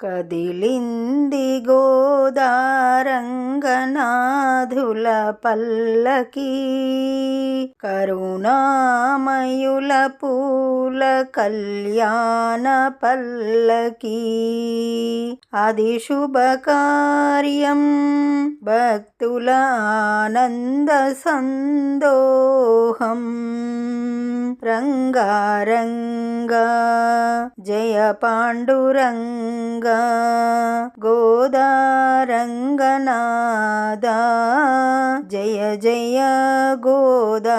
కదిలింది గోదారంగనాథుల పల్లకి. కరుణామయుల పూల కళ్యాణ పల్లకి. అది శుభకార్యం భక్తుల ఆనంద సందోహం. రంగారంగా జయ పాండురంగ గోదారంగనాద జయ జయ గోదారంగనాద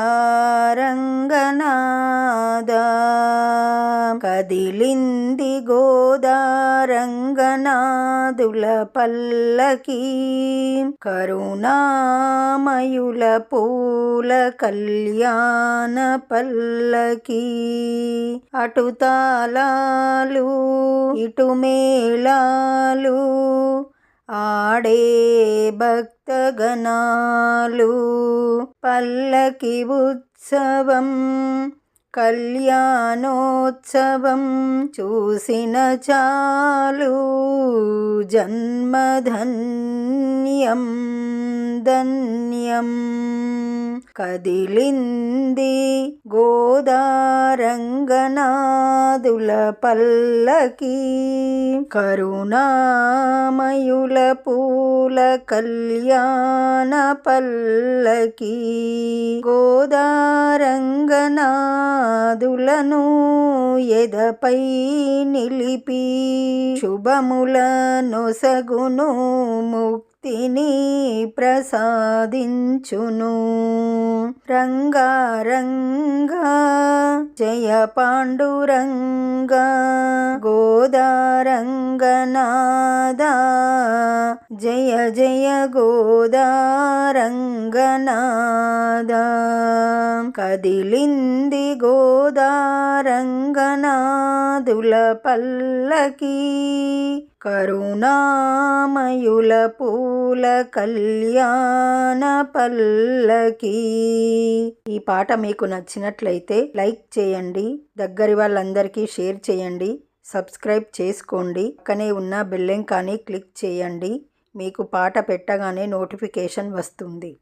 కదిలింది గోదా రంగనాథుల పల్లకి కరుణామయుల పూల కళ్యాణ పల్లకి. అటు తాళాలు ఇటు మేళాలు ఆడే భక్తగణాలు పల్లకి ఉత్సవం కళ్యాణోత్సవం చూసిన చాలు జన్మధన్యం ధన్యం. కదిలింది గోదారంగనాదుల పల్లకి కరుణామయుల పూల కళ్యాణ పల్లకి. గోదారంగనాదులను ఎదపై నిలిపి శుభములను సగును ముక్తిని ప్రసాదించును. రంగారంగా జయ పాండురంగా గోదారంగనాద జయ జయ కదా కదిలింది గోదారంగనాదుల పల్లకి. కరుణామయుల పూల కళ్యాణ పల్లకి. ఈ పాట మీకు నచ్చినట్లయితే లైక్ చేయండి దగ్గరి వాళ్ళందరికీ షేర్ చేయండి సబ్స్క్రైబ్ చేసుకోండి పక్కనే ఉన్న బిల్లింగ్ కానీ క్లిక్ చేయండి మీకు పాట పెట్టగానే నోటిఫికేషన్ వస్తుంది.